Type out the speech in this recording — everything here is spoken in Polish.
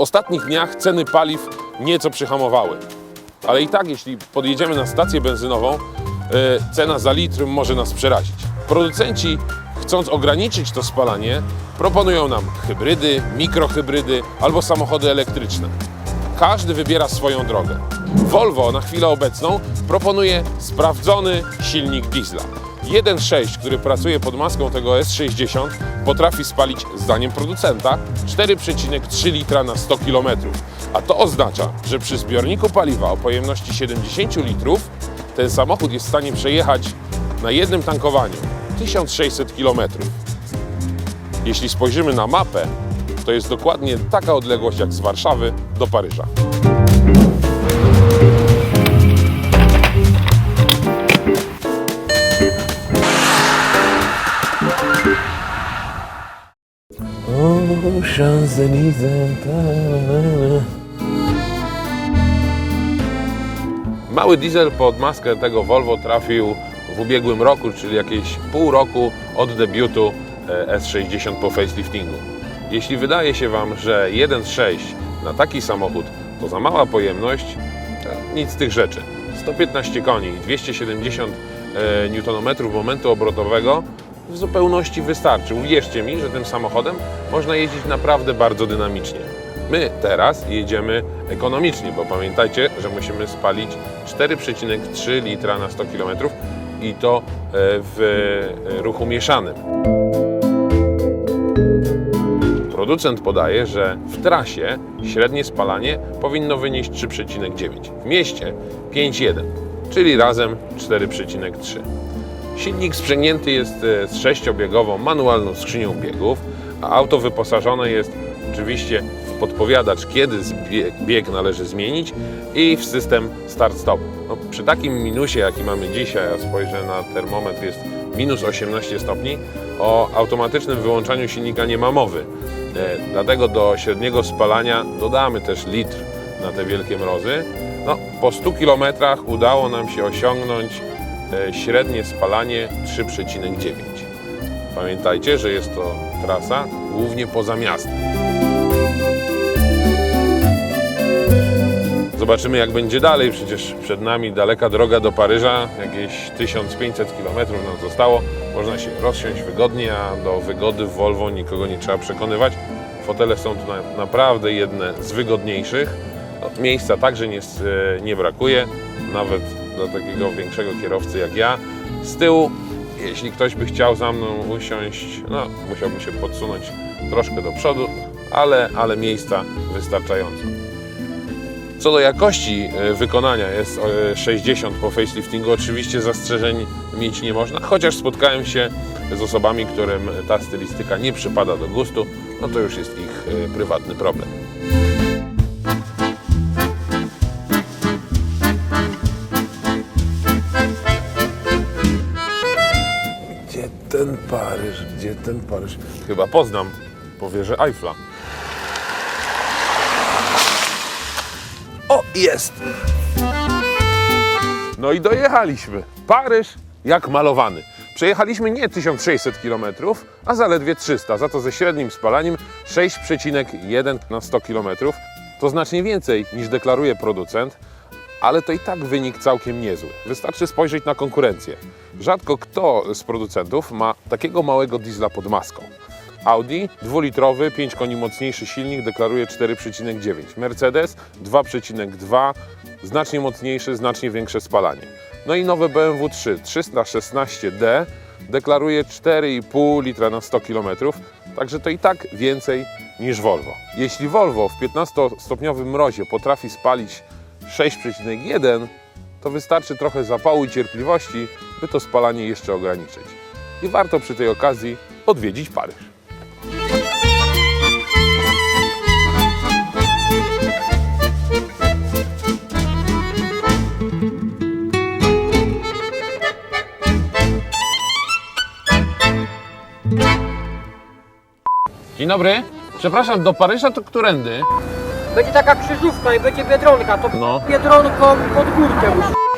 ostatnich dniach ceny paliw nieco przyhamowały. Ale i tak, jeśli podjedziemy na stację benzynową, e, cena za litr może nas przerazić. Producenci, chcąc ograniczyć to spalanie, proponują nam hybrydy, mikrohybrydy albo samochody elektryczne. Każdy wybiera swoją drogę. Volvo na chwilę obecną proponuje sprawdzony silnik diesla. 1.6, który pracuje pod maską tego S60, potrafi spalić, zdaniem producenta, 4,3 litra na 100 km. A to oznacza, że przy zbiorniku paliwa o pojemności 70 litrów ten samochód jest w stanie przejechać na jednym tankowaniu 1600 km. Jeśli spojrzymy na mapę, to jest dokładnie taka odległość jak z Warszawy do Paryża. Mały diesel pod maskę tego Volvo trafił w ubiegłym roku, czyli jakieś pół roku od debiutu e, S60 po faceliftingu. Jeśli wydaje się Wam, że 1.6 na taki samochód to za mała pojemność, nic z tych rzeczy. 115 koni i 270 e, Nm momentu obrotowego w zupełności wystarczy. Uwierzcie mi, że tym samochodem można jeździć naprawdę bardzo dynamicznie. My teraz jedziemy ekonomicznie, bo pamiętajcie, że musimy spalić 4,3 litra na 100 km i to e, w e, ruchu mieszanym. Producent podaje, że w trasie średnie spalanie powinno wynieść 3,9, w mieście 5,1, czyli razem 4,3. Silnik sprzęgnięty jest e, z sześciobiegową manualną skrzynią biegów, a auto wyposażone jest oczywiście w podpowiadacz, kiedy bieg należy zmienić i w system start-stop. No, przy takim minusie, jaki mamy dzisiaj, ja spojrzę na termometr, jest minus 18 stopni, o automatycznym wyłączaniu silnika nie ma mowy. E, Dlatego do średniego spalania dodamy też litr na te wielkie mrozy. No, po 100 km udało nam się osiągnąć średnie spalanie 3,9. Pamiętajcie, że jest to trasa głównie poza miastem. Zobaczymy jak będzie dalej, przecież przed nami daleka droga do Paryża, jakieś 1500 km nam zostało. Można się rozsiąść wygodnie, a do wygody w Volvo nikogo nie trzeba przekonywać. Fotele są tu na, naprawdę jedne z wygodniejszych. No, miejsca także nie, e, nie brakuje, nawet dla takiego większego kierowcy jak ja. Z tyłu, jeśli ktoś by chciał za mną usiąść, no musiałby się podsunąć troszkę do przodu, ale, ale miejsca wystarczająco. Co do jakości e, wykonania jest e, 60 po faceliftingu, oczywiście zastrzeżeń mieć nie można, chociaż spotkałem się z osobami, którym ta stylistyka nie przypada do gustu, no to już jest ich e, prywatny problem. Ten Paryż? Gdzie ten Paryż? Chyba poznam po wieży Eiffla. O, jest! No i dojechaliśmy. Paryż jak malowany. Przejechaliśmy nie 1600 km, a zaledwie 300, za to ze średnim spalaniem 6,1 na 100 km. To znacznie więcej niż deklaruje producent, ale to i tak wynik całkiem niezły. Wystarczy spojrzeć na konkurencję. Rzadko kto z producentów ma takiego małego diesla pod maską. Audi dwulitrowy, 5 koni mocniejszy silnik deklaruje 4,9. Mercedes 2,2, znacznie mocniejszy, znacznie większe spalanie. No i nowe BMW 3 316D deklaruje 4,5 litra na 100 km, także to i tak więcej niż Volvo. Jeśli Volvo w 15-stopniowym mrozie potrafi spalić 6,1, to wystarczy trochę zapału i cierpliwości, by to spalanie jeszcze ograniczyć. I warto przy tej okazji odwiedzić Paryż. Dzień dobry. Przepraszam, do Paryża to którędy? Będzie taka krzyżówka i będzie Biedronka, to No. Biedronką pod górkę musi.